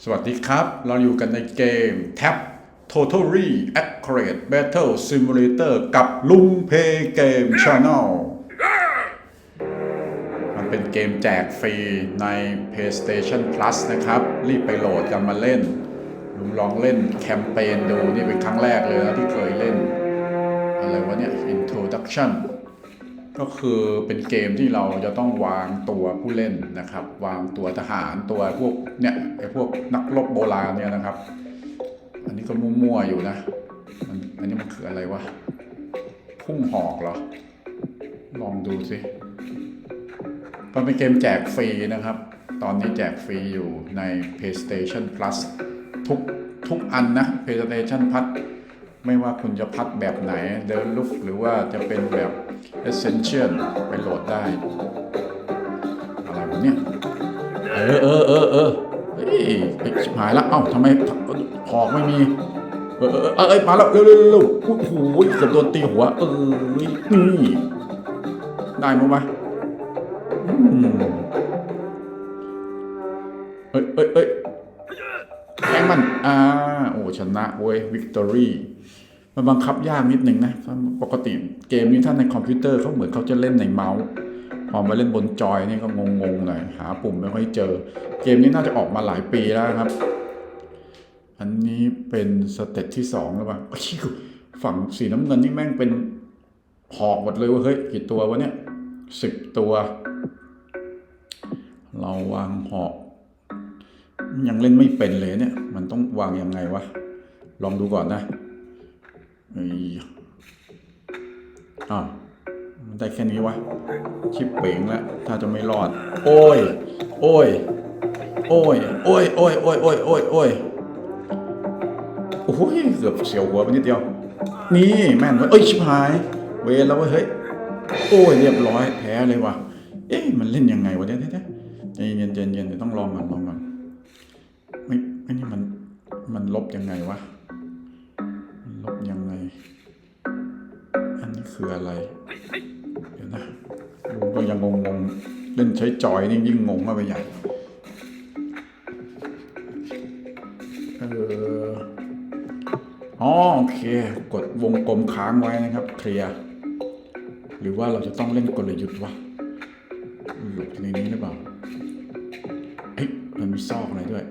สวัสดีครับ เราอยู่กันในเกม Tab Totally Accurate Battle Simulator กับลุงเพเกม Channel มันเป็นเกมแจกฟรีใน PlayStation Plus นะครับ รีบไปโหลดกันมาเล่น ลุงลองเล่นแคมเปญดู นี่เป็นครั้งแรกเลยนะที่เคยเล่น อะไรวะเนี่ย Introduction ก็คือเป็นเกมที่เราจะต้องวางตัวผู้เล่นนะครับ วางตัวทหารตัวพวกเนี่ยไอพวกนักรบโบราณเนี่ยนะครับ อันนี้ก็มั่วๆอยู่นะมันอันนี้มันคืออะไรวะพุ่งหอกเหรอ ลองดูสิมันเป็นเกมแจกฟรีนะครับ ตอนนี้แจกฟรีอยู่ใน PlayStation Plus ทุกทุกอันนะ PlayStation Plus ไม่ว่าคุณจะพัดแบบไหน เดินลุกหรือว่าจะเป็นแบบ Essential ไปโหลดได้ อะไรวะเนี่ยเออเออเออเออเฮ้ยไอ้ชิบหายละเอ้าทำไมหอกไม่มี เออเออเออมาแล้วเร็วเร็วเร็วโอ้โหเกือบโดนตีหัวเออนี่ได้มั้ยวะเอ้ยเอ้ยเอ้ยแทงมัน อ่า โอ้ ชนะเว้ย วิกตอรี่ มันบังคับยากนิดหนึ่งนะปกติเกมนี้ถ้าในคอมพิวเตอร์เขาเหมือนเขาจะเล่นในเมาส์พอมาเล่นบนจอยนี่ก็งงๆหน่อยหาปุ่มไม่ค่อยเจอ เกมนี้น่าจะออกมาหลายปีแล้วครับ อันนี้เป็นสเต็ปที่สองแล้วป่ะฝั่งสีน้ำเงินนี่แม่งเป็นหอกหมดเลยว่าเฮ้ยกี่ตัววะเนี่ยสิบตัว เราวางหอกยังเล่นไม่เป็นเลยเนี่ย มันต้องวางยังไงวะ ลองดูก่อนนะ อ้ยอ้าวมันได้แค่นี้วะ ชิปเป่งแล้ว ถ้าจะไม่รอด โอ้ย โอ้ย โอ้ย โอ้ย โอ้ย โอ้ย โอ้ย โอ้ย โอ้ย โอ้ย เกือบเสียวหัวไปนิดเดียว นี่แม่นเว้ยเอ้ย ชิบหาย เวรแล้วเว้ย เฮ้ย โอ้ย เรียบร้อย แพ้เลยว่ะ เอ๊ะ มันเล่นยังไงวะเนี่ยเดี๋ยใจเย็นใจเย็นเดี๋ยวต้องลองก่อนลองก่อนไม่ไอ้นี่มัน มันลบยังไงวะ ลบยัง คืออะไรเดี๋ยวนะลุงก็ยังงงๆเล่นใช้จอยนี่ยิ่งงงเข้าไปใหญ่เอออ๋อโอเค กดวงกลมค้างไว้นะครับ เคลียร์หรือว่าเราจะต้องเล่นกลยุทธ์วะหลุดในนี้หรือเปล่าเอ้ยมันมีซอกอะไรด้วย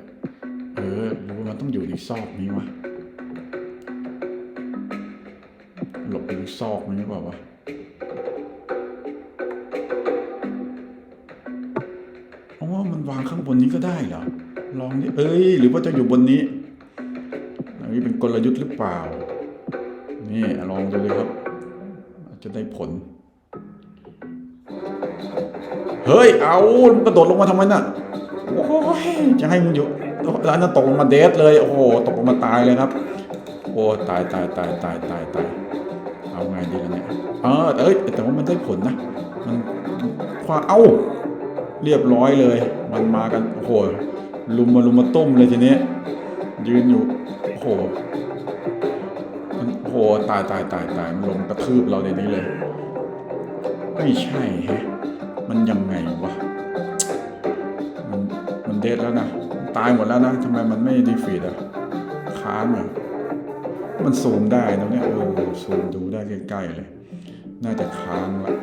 เออหรือว่ามันต้องอยู่ในซอกนี้วะ หลบไปในซอกนี้หรือเปล่าวะอ๋อมันวางข้างบนนี้ก็ได้เหรอ ลองดิเอ้ย หรือว่าจะอยู่บนนี้ อันนี้เป็นกลยุทธ์หรือเปล่า นี่ลองดูเลยครับ อาจจะได้ผล เฮ้ย เอามันกระโดดลงมาทำไมน่ะ โอ้ยจะให้มันอยู่แล้วนั่นตกลงมาเดสเลย โอ้โห ตกลงมาตายเลยครับ โอ้ ตายตายตายตายตายตาย เอาไงดีล่ะเนี่ยเออเอ้ยแต่ว่ามันได้ผลนะมันคว้าเอ้า เรียบร้อยเลย มันมากันโอ้โหลุมมาลุมมาต้มเลยทีนี้ยืนอยู่โอ้โหมันโอ้โหตายตายตายตายมันลงกระทืบเราในนี้เลย ไม่ใช่แฮะมันยังไงวะมันมันเด็ดแล้วนะตายหมดแล้วนะทำไมมันไม่ดีฟีดอะค้างอะ มันซูมได้นะเนี่ยเออซูมดูได้ใกล้ๆเลย น่าจะค้างละ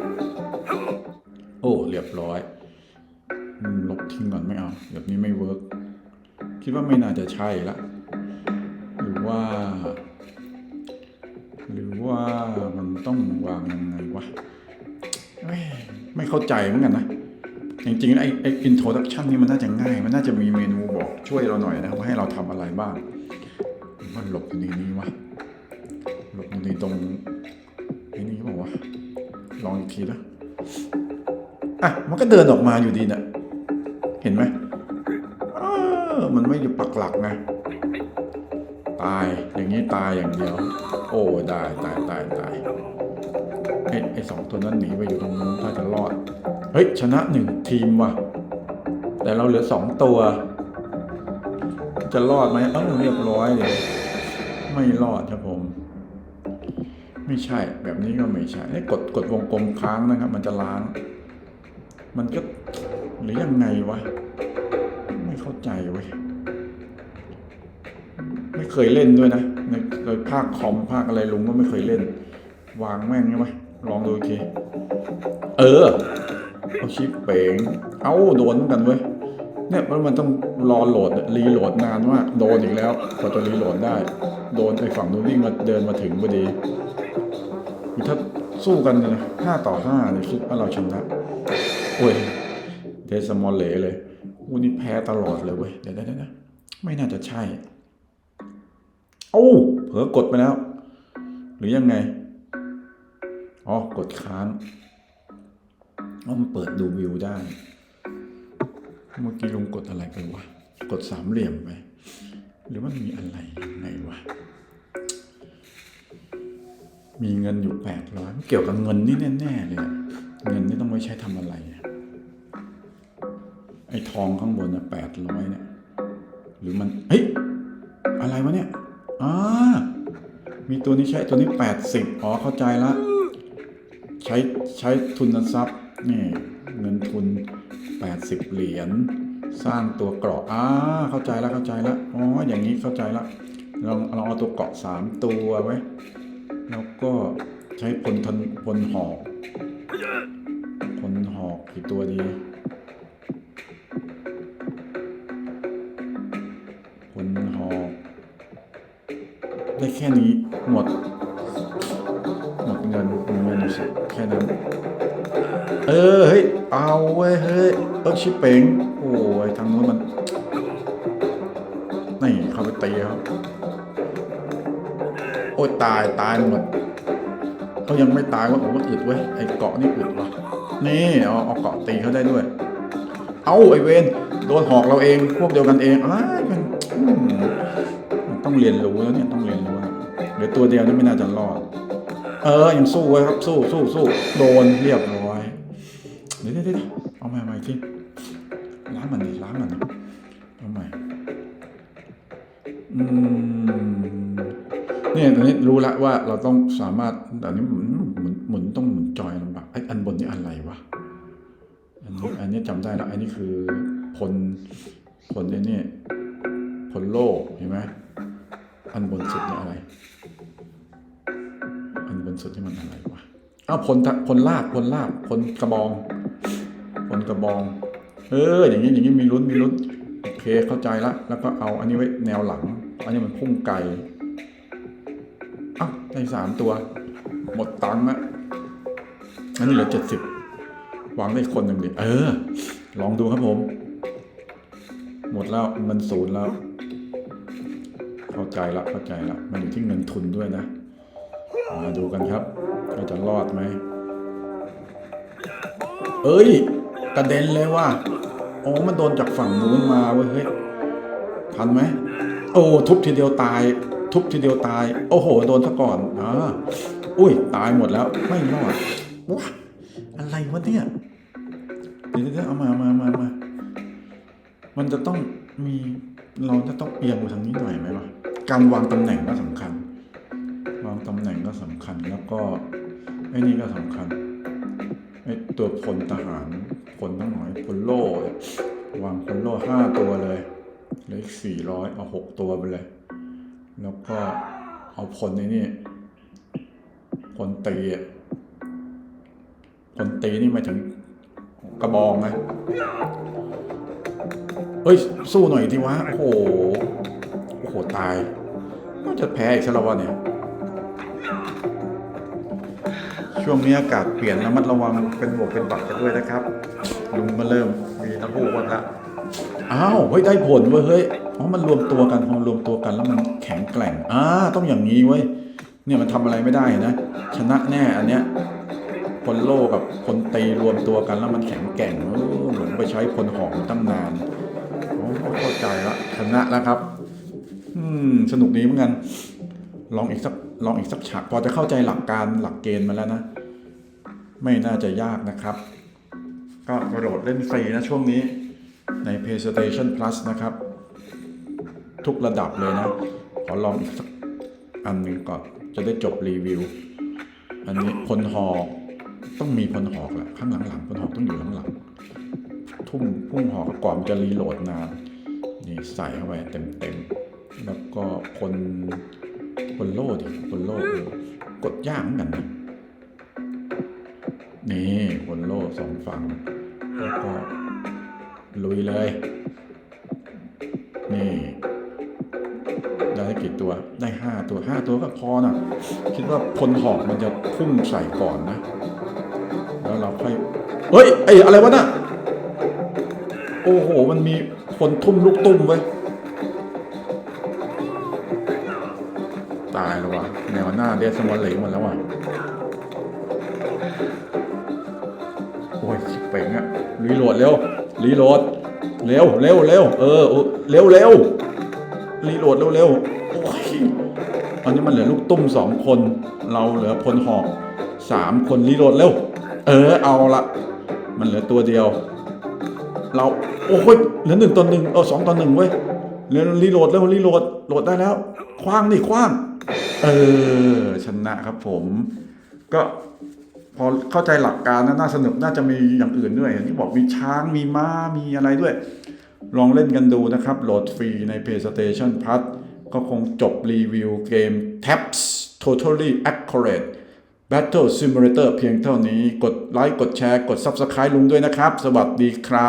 โอ้เรียบร้อยลบทิ้งก่อนไม่เอาแบบนี้ไม่เวิร์กคิดว่าไม่น่าจะใช่ละ หรือว่า หรือว่ามันต้องวางยังไงวะไม่เข้าใจเหมือนกันนะจริงๆไอ้ไอ้อินโทรดักชันนี่มันน่าจะง่าย มันน่าจะมีเมนูบอกช่วยเราหน่อยนะว่าให้เราทำอะไรบ้าง มันหลบอยู่ในนี้วะ หลบอยู่ในตรงไอ้นี่บอกว่าลองอีกทีนะอะ มันก็เดินออกมาอยู่ดีเนะ่ะเห็นไหมเออมันไม่อยู่ปักหลักนะ ตายอย่างนี้ตายอย่างเดียว โอ้ได้ตายตายตายไอ้ไอ้สองตัวนั้นหนีไปอยู่ตรงนู้นถ้าจะรอด เฮ้ย ชนะหนึ่งทีมว่ะ แต่เราเหลือสองตัว จะรอดไหมเอ้าเรียบร้อยเลยไม่รอดครับผม ไม่ใช่แบบนี้ก็ไม่ใช่ให้กดกดวงกลมค้างนะครับ มันจะล้าง มันก็หรือยังไงวะ ไม่เข้าใจเว้ยไม่เคยเล่นด้วยนะในในภาคคอมภาคอะไรลุงก็ไม่เคยเล่น วางแม่งใช่ไหมลองดูอีกทีเออเอาชิปเป๋งเอ้าโดนเหมือนกันเว้ยเนี่ยมันมันต้องรอโหลดรีโหลดนานว่าโดนอีกแล้วกว่าจะรีโหลดได้ โดนไอ้ฝั่งนู้นวิ่งมาเดินมาถึงพอดี คือถ้าสู้กันเนี่ยห้าต่อห้าเนี่ยคิดว่าเราชนะโอ้ยเดสมอลเลเลยอูนี่แพ้ตลอดเลยเว้ยเดี๋ยวเดี๋ยวเดี๋ยวไม่น่าจะใช่โอ้เผลอกดไปแล้ว หรือยังไงอ๋อกดค้างมันเปิดดูวิวได้ เมื่อกี้ลุงกดอะไรไปวะ กดสามเหลี่ยมไป หรือมันมีอะไรไงวะ มีเงินอยู่แปดร้อยเกี่ยวกับเงินนี่แน่ๆเลย เงินนี่ต้องไว้ใช้ทำอะไร ไอ้ทองข้างบนนะแปดร้อยเนี่ย หรือมัน เฮ้ย อะไรวะเนี่ยอ่ามีตัวนี้ใช้ตัวนี้แปดสิบอ๋อเข้าใจละ ใช้ใช้ทุนทรัพย์นี่เงินทุนแปดสิบเหรียญสร้างตัวเกราะอ่าเข้าใจแล้วเข้าใจแล้วอ๋ออย่างนี้เข้าใจละลองลองเอาตัวเกราะสามตัวไว้ แล้วก็ใช้พลทนพลหอกพลหอกกี่ตัวดีพลหอก ได้แค่นี้หมด หมดเงินเงินแค่นั้น เออ เฮ้ย เอาเว้ย เฮ้ย เออชิเป่ง โอ้ยตายตายหมดเขายังไม่ตายว่าผมว่าอึดเว้ยไอ้เกาะนี่อึดวะนี่เอาเอาเกาะตีเขาได้ด้วย เอาไอ้เวนโดนหอกเราเองพวกเดียวกันเองอ้ายมันต้องเรียนรู้แล้วเนี่ยต้องเรียนรู้เดี๋ยวตัวเดียวนี่ไม่น่าจะรอด เออยังสู้ไว้ครับสู้สู้สู้โดนเรียบร้อยเดี๋ยวเดี๋ยวเอาใหม่ใหม่อีกทีล้างมันดิล้างมันดิเอาใหม่อืม เนี่ยตอนนี้รู้ละว่าเราต้องสามารถแต่นี้หมุนหมุนหมุนต้องหมุนจอยลำบากไอ้อันบนนี่อะไรวะอันนี้อันนี้จำได้ละอันนี้คือพลพลไอ้นี่พลโลกเห็นไหมอันบนสุดนี่อะไร อันบนสุดที่มันอะไรวะอ้าวพลทะพลลาบพลลาบพลกระบองพลกระบอง เออ อย่างนี้อย่างนี้มีลุ้นมีลุ้นโอเคเข้าใจละแล้วก็เอาอันนี้ไว้แนวหลัง อันนี้มันพุ่งไกล ได้สามตัว หมดตังค์ละอันนี้เหลือเจ็ดสิบวางได้คนหนึ่งดิเออ ลองดูครับผม หมดแล้วมันศูนย์แล้ว เข้าใจละเข้าใจละมันอยู่ที่เงินทุนด้วยนะ มาดูกันครับเราจะรอดไหม เอ้ย กระเด็นเลยว่ะโอ้มันโดนจากฝั่งนู้นมาเว้ยเฮ้ยทันไหมโอ้ทุบทีเดียวตาย ทุบทีเดียวตาย โอ้โห โดนซะก่อนอ่าอุ้ย ตายหมดแล้ว ไม่รอดว้าอะไรวะเนี่ย เดี๋ยวเดี๋ยวเอามามามามา มันจะต้องมี เราจะต้องเอียงไปทางนี้หน่อยไหมวะ การวางตำแหน่งก็สำคัญ วางตำแหน่งก็สำคัญ แล้วก็ไอ้นี่ก็สำคัญ ไอ้ตัวพลทหารพลทั้งหลายพลโล่วางพลโล่ห้าตัวเลยเหลืออีกสี่ร้อยเอาหกตัวไปเลย แล้วก็เอาพลในนี่พลตีอะพลตีนี่มาถึงกระบองนะเฮ้ย สู้หน่อยดิวะ โอ้โห โอ้โห ตายก็จะแพ้อีกซะแล้ววะเนี่ย ช่วงนี้อากาศเปลี่ยนระมัดระวังเป็นบวกเป็นบักกันด้วยนะครับลุงก็เริ่มมีน้ำพุกันละอ้าว เฮ้ย ได้ผลเว้ยเฮ้ย อ๋อมันรวมตัวกันพอรวมตัวกันแล้วมันแข็งแกร่งอ่าต้องอย่างนี้เว้ยเนี่ยมันทำอะไรไม่ได้นะ ชนะแน่อันเนี้ยพลโลกับพลตีรวมตัวกันแล้วมันแข็งแกร่งเหมือนไปใช้พลหอกตั้งนานโอ้เข้าใจละชนะแล้วครับ อืมสนุกดีเหมือนกัน ลองอีกสักลองอีกสักฉากพอจะเข้าใจหลักการหลักเกณฑ์มาแล้วนะ ไม่น่าจะยากนะครับ ก็กระโดดเล่นฟรีนะช่วงนี้ใน PlayStation Plus นะครับ ทุกระดับเลยนะ ขอลองอีกสักอันหนึ่งก่อน จะได้จบรีวิว อันนี้พลหอกต้องมีพลหอกแหละข้างหลังๆพลหอกต้องอยู่ข้างหลังทุ่มพุ่งหอกก่อนจะรีโหลดนานนี่ใส่เข้าไปเต็มๆ แล้วก็คนคนโลดิคนโล่เออกดยากเหมือนกันนะนี่คนโล่สองฝั่งแล้วก็ลุยเลย นี่ ตัวได้ห้าตัวห้าตัวก็พอนะคิดว่าพลหอกมันจะพุ่งใส่ก่อนนะ แล้วเราค่อยเฮ้ยไอ้อะไรวะน่ะโอ้โห มันมีคนทุ่มลูกตุ้มไว้ตายแล้ววะแนวหน้าเดสมอลเหลวหมดแล้วว่ะโอ้ยชิบเป่งอะรีโหลดเร็วรีโหลดเร็วเร็วเร็วเออเร็วเร็วรีโหลดเร็วเร็ว ตอนนี้มันเหลือลูกตุ้มสองคน เราเหลือพลหอกสามคนรีโหลดเร็ว เออเอาละมันเหลือตัวเดียว เราโอ้ยเหลือหนึ่งต่อหนึ่งเออสองต่อหนึ่งเว้ยเร็วรีโหลดเร็วรีโหลดโหลดได้แล้ว คว้างนี่คว้าง เออชนะครับผม ก็พอเข้าใจหลักการนะน่าสนุกน่าจะมีอย่างอื่นด้วยอย่างที่บอกมีช้างมีม้ามีอะไรด้วย ลองเล่นกันดูนะครับ โหลดฟรีใน PlayStation Plus ก็คงจบรีวิวเกม Taps Totally Accurate Battle Simulator เพียงเท่านี้ กดไลค์ กดแชร์ กด Subscribe ลุงด้วยนะครับ สวัสดีครับ